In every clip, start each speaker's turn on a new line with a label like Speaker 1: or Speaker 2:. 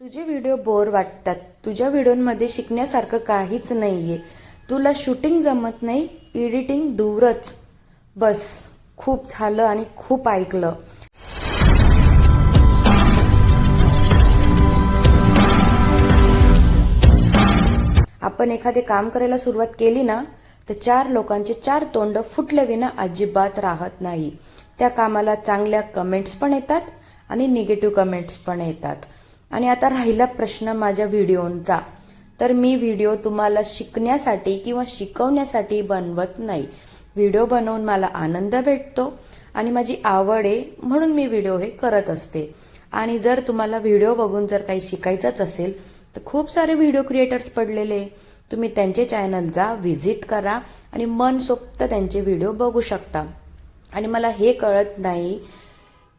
Speaker 1: तुझे video bore वाटतात. तुझ्या व्हिडिओमध्ये शिकण्यासारखं काहीच नाही आहे तुला शूटिंग जमत नाही एडिटिंग दूरच. बस खूप झालं आणि खूप ऐकलं. आपण एखादे काम करायला सुरुवात केली ना तर चार लोकांचे चार तोंड फुटल्या विना अजिबात राहत नाही. त्या कामाला चांगल्या कमेंट्स पण येतात आणि निगेटिव्ह कमेंट्स पण येतात. आणि आता राहिला प्रश्न माझ्या व्हिडिओंचा. तर मी व्हिडिओ तुम्हाला शिकण्यासाठी किंवा शिकवण्यासाठी बनवत नाही. व्हिडिओ बनवून मला आनंद भेटतो आणि माझी आवड आहे म्हणून मी व्हिडिओ हे करत असते. आणि जर तुम्हाला व्हिडिओ बघून जर काही शिकायचंच असेल तर खूप सारे व्हिडिओ क्रिएटर्स पडलेले तुम्ही त्यांचे चॅनल जा व्हिजिट करा आणि मनसोक्त त्यांचे व्हिडिओ बघू शकता. आणि मला हे कळत नाही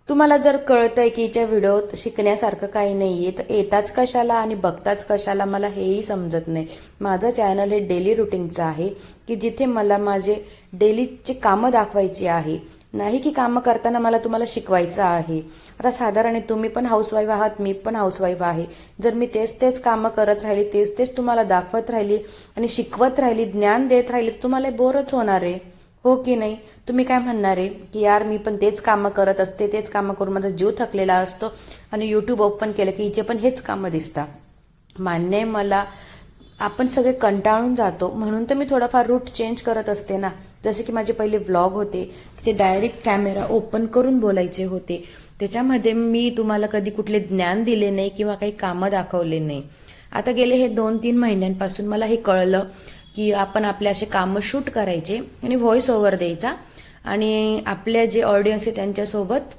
Speaker 1: तुम्हाला जर कळतंय की हिच्या व्हिडिओत शिकण्यासारखं काही नाही आहे तर येताच कशाला आणि बघताच कशाला मला हेही समजत नाही. माझं चॅनल हे डेली रुटीनचं आहे की जिथे मला माझे डेलीचे कामं दाखवायची आहे. नाही की कामं करताना मला तुम्हाला शिकवायचं आहे. आता साधारण तुम्ही पण हाऊसवाईफ आहात मी पण हाऊसवाईफ आहे. जर मी तेच तेच कामं करत राहिली तेच तेच तुम्हाला दाखवत राहिली आणि शिकवत राहिली ज्ञान देत राहिली तर तुम्हाला बोरच होणार आहे. हो की नाही? तुम्ही काय म्हणणार आहे की यार मी पण तेच कामं करत असते तेच कामं करून माझा जीव थकलेला असतो आणि यूट्यूब ओपन केलं की हिचे पण हेच कामं दिसतात. मान्य आहे मला आपण सगळे कंटाळून जातो. म्हणून तर मी थोडाफार रूट चेंज करत असते ना. जसे की माझे पहिले व्लॉग होते ते डायरेक्ट कॅमेरा ओपन करून बोलायचे होते. त्याच्यामध्ये मी तुम्हाला कधी कुठले ज्ञान दिले नाही किंवा काही कामं दाखवले नाही. आता गेले हे दोन तीन महिन्यांपासून मला हे कळलं की आपण आपले असे कामं शूट करायचे आणि व्हॉइस ओव्हर द्यायचा आणि आपल्या जे ऑडियन्स आहे त्यांच्यासोबत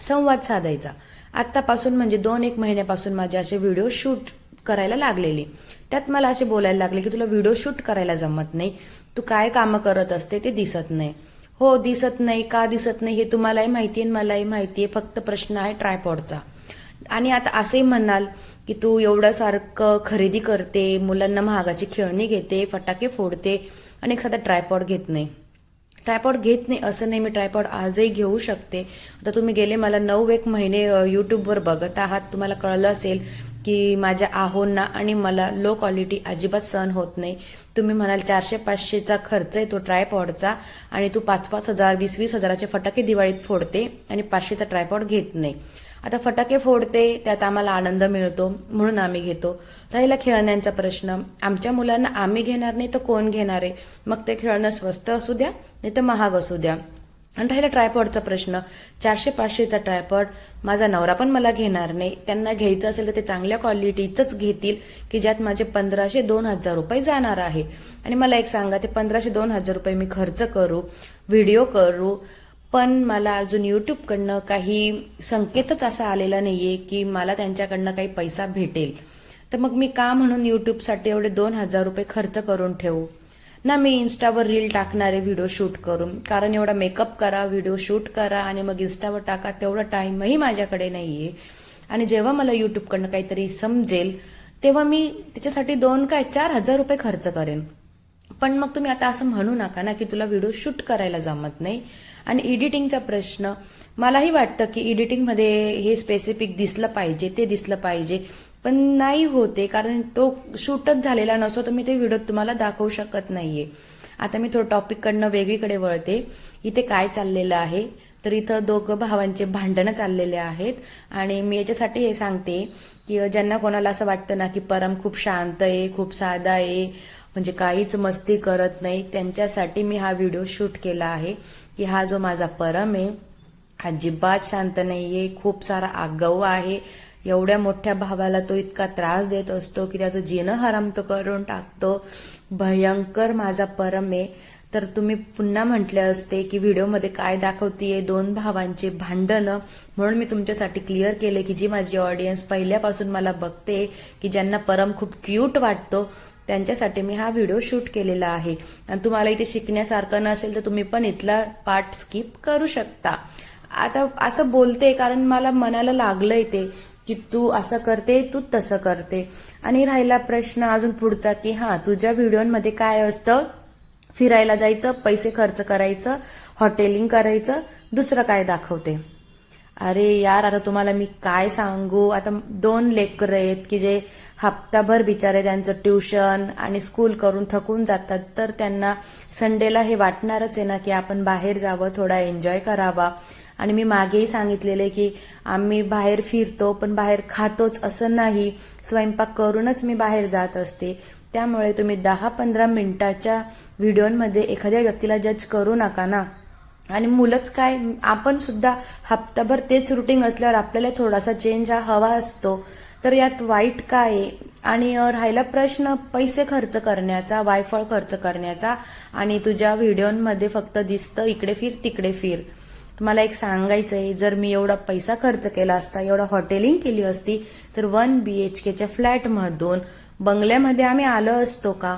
Speaker 1: संवाद साधायचा. आत्तापासून म्हणजे दोन एक महिन्यापासून माझे असे व्हिडिओ शूट करायला लागलेले. त्यात मला असे बोलायला लागले की तुला व्हिडिओ शूट करायला जमत नाही. तू काय कामं करत असते ते दिसत नाही. हो दिसत नाही का दिसत नाही हे तुम्हालाही माहिती आहे मलाही माहिती आहे. फक्त प्रश्न आहे ट्रायपॉडचा. आणि आता असंही म्हणाल की तू एवढं सारखं खरेदी करते मुलांना महागाची खेळणी घेते फटाके फोडते आणि एक साधा ट्रायपॉड घेत नाही. ट्रायपॉड घेत नाही असं नाही मी ट्रायपॉड आजही घेऊ शकते. आता तुम्ही गेले मला नऊ एक महिने यूट्यूबवर बघत आहात. तुम्हाला कळलं असेल की माझ्या आहोंना आणि मला लो क्वालिटी अजिबात सहन होत नाही. तुम्ही म्हणाल चारशे पाचशेचा खर्च आहे तो ट्रायपॉडचा आणि तू पाच पाच हजार वीस वीस हजाराचे फटाके दिवाळीत फोडते आणि पाचशेचा ट्रायपॉड घेत नाही. आता फटाके फोडते त्यात आम्हाला आनंद मिळतो म्हणून आम्ही घेतो. राहिला खेळण्यांचा प्रश्न. आमच्या मुलांना आम्ही घेणार नाही तर कोण घेणार आहे? मग ते खेळणं स्वस्त असू द्या नाही तर महाग असू द्या. आणि राहिला ट्रायपॉडचा प्रश्न. चारशे पाचशेचा ट्रायपॉड माझा नवरा पण मला घेणार नाही. त्यांना घ्यायचं असेल तर ते चांगल्या क्वालिटीचंच घेतील की ज्यात माझे पंधराशे दोन हजार रुपये जाणार आहे. आणि मला एक सांगा ते पंधराशे दोन हजार रुपये मी खर्च करू व्हिडिओ करू पण मला अजून यूट्यूबकडनं काही संकेतच असा आलेला नाही आहे की मला त्यांच्याकडनं काही पैसा भेटेल. तर मग मी का म्हणून यूट्यूबसाठी एवढे दोन हजार रुपये खर्च करून ठेवू? ना मी इन्स्टावर रील टाकणारे व्हिडिओ शूट करून. कारण एवढा मेकअप करा व्हिडिओ शूट करा आणि मग इन्स्टावर टाका तेवढा टाईमही माझ्याकडे नाही आहे आणि जेव्हा मला यूट्यूबकडनं काहीतरी समजेल तेव्हा मी त्याच्यासाठी दोन काय चार हजार रुपये खर्च करेन. पण मग तुम्ही आता असं म्हणू नका ना की तुला व्हिडिओ शूट करायला जमत नाही. आणि एडिटिंगचा प्रश्न मलाही वाटतं की एडिटिंगमध्ये हे स्पेसिफिक दिसलं पाहिजे ते दिसलं पाहिजे. पण नाही होते कारण तो शूटच झालेला नसतो तर मी ते व्हिडिओ तुम्हाला दाखवू शकत नाहीये. आता मी थोडं टॉपिककडनं वेगळीकडे वळते. इथे काय चाललेलं आहे? तर इथं दोघं भावांचे भांडणं चाललेले आहेत. आणि मी याच्यासाठी हे सांगते की ज्यांना कोणाला असं वाटतं ना की परम खूप शांत आहे खूप साधा आहे म्हणजे काहीच मस्ती करत नाही त्यांच्यासाठी मी हा व्हिडिओ शूट केला आहे. की हा जो माझा परम आहे अजिबात शांत नाही आहे खूप सारा आगाऊ आहे. एवढ्या मोठ्या भावाला तो इतका त्रास देत असतो की त्याचं जीणं हराम तो करून टाकतो. भयंकर माझा परम आहे. तर तुम्ही पुन्हा म्हटले असते की व्हिडिओमध्ये काय दाखवतीये दोन भावांचे भांडणं. म्हणून मी तुमच्यासाठी क्लिअर केले की जी माझी ऑडियन्स पहिल्यापासून मला बघते की ज्यांना परम खूप क्यूट वाटतो त्यांच्यासाठी मी हा व्हिडिओ शूट केलेला आहे. आणि तुम्हाला इथे शिकण्यासारखं नसेल तर तुम्ही पण इथला पार्ट स्किप करू शकता. आता असं बोलते कारण मला मनाला लागलंय ते की तू असं करते तू तसं करते. आणि राहिला प्रश्न अजून पुढचा की हां तुझ्या व्हिडिओमध्ये काय असतं? फिरायला जायचं पैसे खर्च करायचं हॉटेलिंग करायचं दुसरं काय दाखवते? अरे यार आता तुम्हाला मी काय सांगू? आता दोन लेकरं आहेत की जे हप्ताभर बिचारे त्यांचं ट्युशन आणि स्कूल करून थकून जातात. तर त्यांना संडेला हे वाटणारच आहे ना की आपण बाहेर जावं थोडा एन्जॉय करावा. आणि मी मागेही सांगितलेले की आम्ही बाहेर फिरतो पण बाहेर खातोच असं नाही. स्वयंपाक करूनच मी बाहेर जात असते. त्यामुळे तुम्ही दहा पंधरा मिनिटाच्या व्हिडिओमध्ये एखाद्या व्यक्तीला जज करू नका ना. आणि मुलंच काय आपण सुद्धा हप्ताभर तेच रुटीन असल्यावर आपल्याला थोडासा चेंज हा हवा असतो. तर यात वाईट काय आहे? आणि राहिला प्रश्न पैसे खर्च करण्याचा वायफळ खर्च करण्याचा आणि तुझ्या व्हिडिओमध्ये फक्त दिसतं इकडे फिर तिकडे फिर. मला एक सांगायचं आहे जर मी एवढा पैसा खर्च केला असता एवढा हॉटेलिंग केली असती तर वन बी एच केच्या फ्लॅटमधून बंगल्यामध्ये आम्ही आलो असतो का?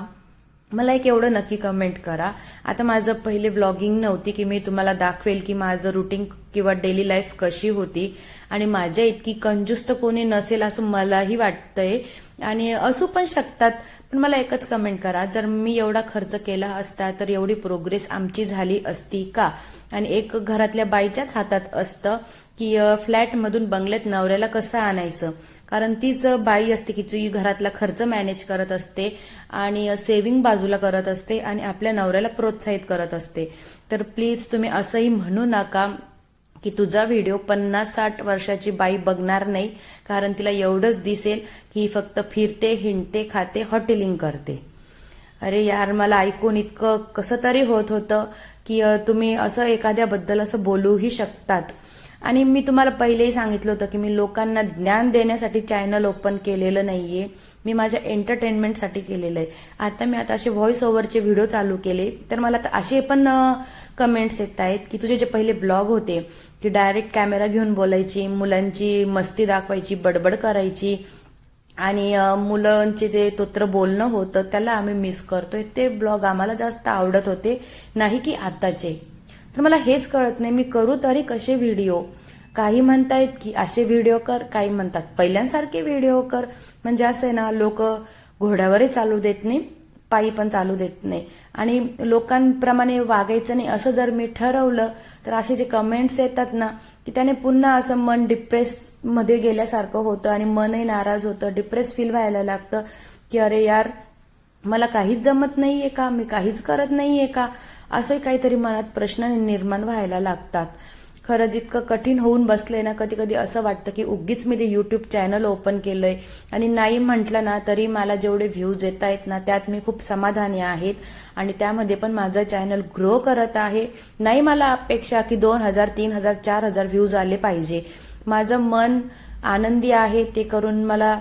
Speaker 1: मला एक एवढं नक्की कमेंट करा. आता माझं पहिले व्लॉगिंग नव्हती की मी तुम्हाला दाखवेल की माझं रुटीन किंवा डेली लाईफ कशी होती. आणि माझ्या इतकी कंजूस तर कोणी नसेल असं मलाही वाटतंय. आणि असू पण शकतात पण मला एकच कमेंट करा. जर मी एवढा खर्च केला असता तर एवढी प्रोग्रेस आमची झाली असती का? आणि एक घरातल्या बाईच्याच हातात असतं की फ्लॅटमधून बंगल्यात नवऱ्याला कसं आणायचं? कारण तीच बाई असते की जी घरातला खर्च मॅनेज करत असते आणि सेविंग बाजूला करत असते आणि आपल्या नवऱ्याला प्रोत्साहित करत असते. तर प्लीज तुम्ही असंही म्हणू नका की तुझा व्हिडिओ पन्नास साठ वर्षाची बाई बघणार नाही कारण तिला एवढंच दिसेल की ही फक्त फिरते हिंडते खाते हॉटेलिंग करते. अरे यार मला ऐकून इतकं कसं तरी होत होतं. की तुम्ही असं एखाद्याबद्दल असं बोलूही शकतात. आणि मी तुम्हाला पहिलेही सांगितलं होतं की मी लोकांना ज्ञान देण्यासाठी चॅनल ओपन केलेलं नाही आहे मी माझ्या एंटरटेनमेंटसाठी केलेलं आहे. आता मी आता असे व्हॉइस ओव्हरचे व्हिडिओ चालू केले तर मला आता असे पण कमेंट्स येत आहेत की तुझे जे पहिले ब्लॉग होते की डायरेक्ट कॅमेरा घेऊन बोलायची मुलांची मस्ती दाखवायची बडबड करायची आणि मुलांचे ते तोत्र बोलणं होतं त्याला आम्ही मिस करतोय. ते ब्लॉग आम्हाला जास्त आवडत होते नाही की आत्ताचे. तर मला हेच कळत नाही मी करू तरी कसे व्हिडिओ काही म्हणतायत की असे व्हिडिओ कर काही म्हणतात पहिल्यांसारखे व्हिडिओ कर. म्हणजे असं आहे ना लोक घोड्यावरही चालू देत नाही. पायी पण चालू देत नाही. आणि लोकांप्रमाणे वागायचं नाही असं जर मी ठरवलं तर असे जे कमेंट्स येतात ना की त्याने पुन्हा असं मन डिप्रेसमध्ये गेल्यासारखं होतं आणि मनही नाराज होतं डिप्रेस फील व्हायला लागतं की अरे यार मला काहीच जमत नाही आहे का? मी काहीच करत नाही आहे का? असंही काहीतरी मनात प्रश्न निर्माण व्हायला लागतात. खरं जितकं कठीण होऊन बसलंय ना कधी कधी असं वाटतं की उगीच मी ते यूट्यूब चॅनल ओपन केलंय. आणि नाही म्हटलं ना तरी मला जेवढे व्ह्यूज येत आहेत ना त्यात मी खूप समाधानी आहेत. आणि त्यामध्ये पण माझं चॅनल ग्रो करत आहे. नाही मला अपेक्षा की दोन हजार तीन हजार चार हजार व्ह्यूज आले पाहिजे. माझं मन आनंदी आहे ते करून मला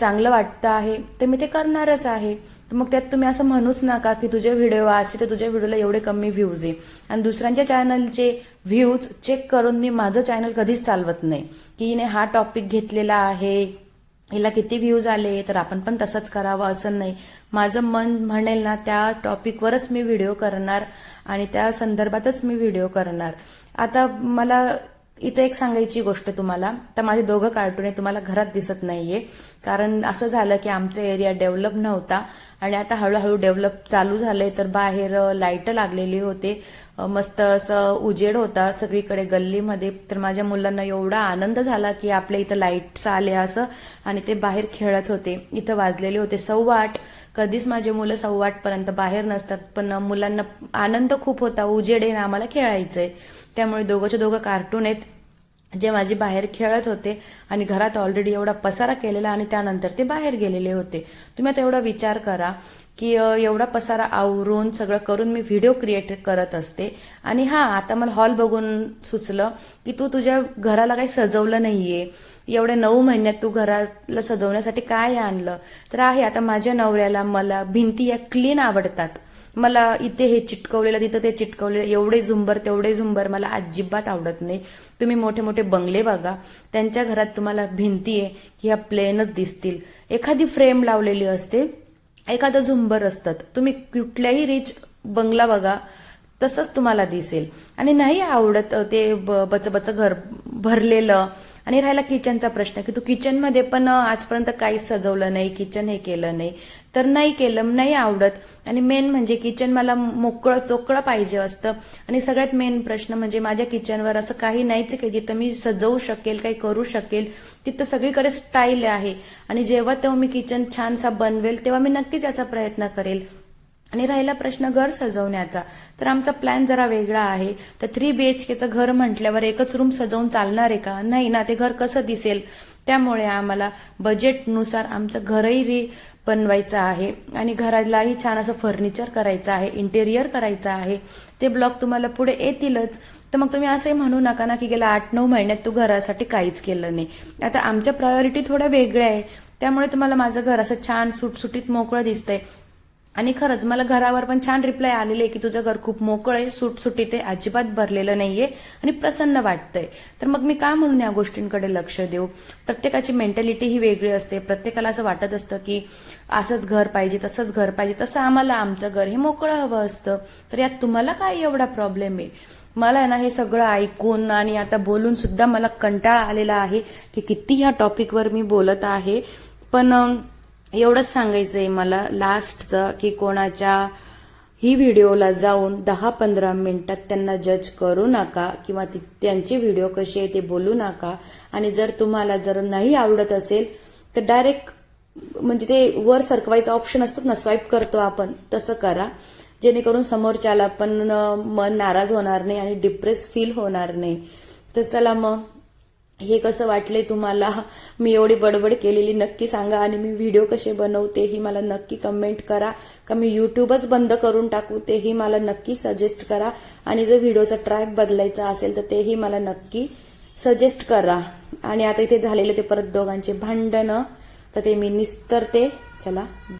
Speaker 1: चांगलं वाटतं आहे. तर मी ते करणारच आहे. तर मग त्यात तुम्ही असं म्हणूच नका की तुझे व्हिडिओ असे तर तुझ्या व्हिडिओला एवढे कमी व्ह्यूज आहे. आणि दुसऱ्यांच्या चॅनलचे व्ह्यूज चेक करून मी माझं चॅनल कधीच चालवत नाही. की हिने हा टॉपिक घेतलेला आहे हिला किती व्ह्यूज आले तर आपण पण तसंच करावं असं नाही. माझं मन म्हणेल ना त्या टॉपिकवरच मी व्हिडिओ करणार आणि त्या संदर्भातच मी व्हिडिओ करणार. आता मला इथं एक सांगायची गोष्ट तुम्हाला. तर माझे दोघं कार्टून आहे तुम्हाला घरात दिसत नाहीये. कारण असं झालं की आमचा एरिया डेव्हलप नव्हता. आणि आता हळूहळू डेव्हलप चालू झालंय तर बाहेर लाइट लागलेली होते. मस्त असं उजेड होता सगळीकडे गल्लीमध्ये. तर माझ्या मुलांना एवढा आनंद झाला की आपल्या इथं लाईट्स आले असं. आणि ते बाहेर खेळत होते. इथं वाजलेले होते सव्वा आठ कधीच माझे मुलं सव्वा आठपर्यंत बाहेर नसतात. पण मुलांना आनंद खूप होता. उजेड आहे ना आम्हाला खेळायचंय. त्यामुळे दोघंच्या दोघं कार्टून आहेत. जे माझे बाहेर खेळत होते आणि घरात ऑलरेडी एवढा पसारा केलेला आणि त्यानंतर ते बाहेर गेलेले होते. तुम्ही आता एवढा विचार करा. की एवढा पसारा आवरून सगळं करून मी व्हिडिओ क्रिएट करत असते. आणि हां आता मला हॉल बघून सुचलं की तू तुझ्या घराला काही सजवलं नाहीये. एवढ्या नऊ महिन्यात तू घराला सजवण्यासाठी काय आणलं? तर आहे आता माझ्या नवऱ्याला मला भिंती या क्लीन आवडतात. मला इथे हे चिटकवलेलं तिथं ते चिटकवलेलं एवढे झुंबर तेवढे झुंबर मला अजिबात आवडत नाही. तुम्ही मोठे मोठे बंगले बघा. त्यांच्या घरात तुम्हाला भिंती आहे की ह्या प्लेनच दिसतील. एखादी फ्रेम लावलेली असते. एखादं झुंबर असतात. तुम्ही कुठल्याही रिच बंगला बघा तसंच तुम्हाला दिसेल. आणि नाही आवडत ते ब बच घर भरलेलं आणि राहिला किचनचा प्रश्न की तू किचनमध्ये पण आजपर्यंत काहीच सजवलं नाही किचन हे केलं नाही तर नाही केलं नाही आवडत. आणि मेन म्हणजे किचन मला मोकळं चोकळं पाहिजे असतं. आणि सगळ्यात मेन प्रश्न म्हणजे माझ्या किचनवर असं काही नाहीच की जिथं मी सजवू शकेल काही करू शकेल तिथं सगळीकडे स्टाईल आहे. आणि जेव्हा तेव्हा मी किचन छानसा बनवेल तेव्हा मी नक्कीच याचा प्रयत्न करेल. आणि राहिला प्रश्न घर सजवण्याचा. तर आमचा प्लॅन जरा वेगळा आहे. तर थ्री बी एच केचं घर म्हटल्यावर एकच रूम सजवून चालणार आहे का? नाही ना ते घर कसं दिसेल? त्यामुळे आम्हाला बजेटनुसार आमचं घरही री बनवायचं आहे. आणि घरालाही छान असं फर्निचर करायचं आहे इंटेरियर करायचं आहे. ते ब्लॉग तुम्हाला पुढे येतीलच. तर मग तुम्ही असंही म्हणू नका ना की गेल्या आठ नऊ महिन्यात तू घरासाठी काहीच केलं नाही. आता आमच्या प्रायोरिटी थोड्या वेगळ्या आहे. त्यामुळे तुम्हाला माझं घर असं छान सुटसुटीत मोकळं दिसतंय. आणि खरंच मला घरावर पण छान रिप्लाय आलेले आहे की तुझं घर खूप मोकळं आहे सुटसुटीत आहे अजिबात भरलेलं नाहीये आणि प्रसन्न वाटतंय. तर मग मी का म्हणून या गोष्टींकडे लक्ष देऊ? प्रत्येकाची मेंटॅलिटी ही वेगळी असते. प्रत्येकाला असं वाटत असतं की असंच घर पाहिजे तसंच घर पाहिजे तसं आम्हाला आमचं घर हे मोकळं हवं असतं. तर यात तुम्हाला काय एवढा प्रॉब्लेम आहे? मला ना हे सगळं ऐकून आणि आता बोलून सुद्धा मला कंटाळा आलेला आहे की किती ह्या टॉपिकवर मी बोलत आहे. पण एवढंच सांगायचं आहे मला लास्टचं की कोणाच्या ही व्हिडिओला जाऊन दहा पंधरा मिनटात त्यांना जज करू नका किंवा ती त्यांचे व्हिडिओ कसे आहे ते बोलू नका. आणि जर तुम्हाला जर नाही आवडत असेल तर डायरेक्ट म्हणजे ते वर सरकवायचं ऑप्शन असतात ना स्वाईप करतो आपण तसं करा. जेणेकरून समोरच्याला पण मन नाराज होणार नाही आणि डिप्रेस फील होणार नाही. तर चला मग हे कसं वाटले तुम्हाला? मी एवढी बडबड केलेली नक्की सांगा आणि मी व्हिडिओ कसे बनवते ही मला नक्की कमेंट करा. का मी यूट्यूबच बंद करून टाकू तेही मला नक्की सजेस्ट करा. आणि जर व्हिडिओचा ट्रॅक बदलायचा असेल तर तेही मला नक्की सजेस्ट करा. आणि आता इथे झालेले ते परत दोघांचे भांडणं तर ते मी निस्तरते. चला.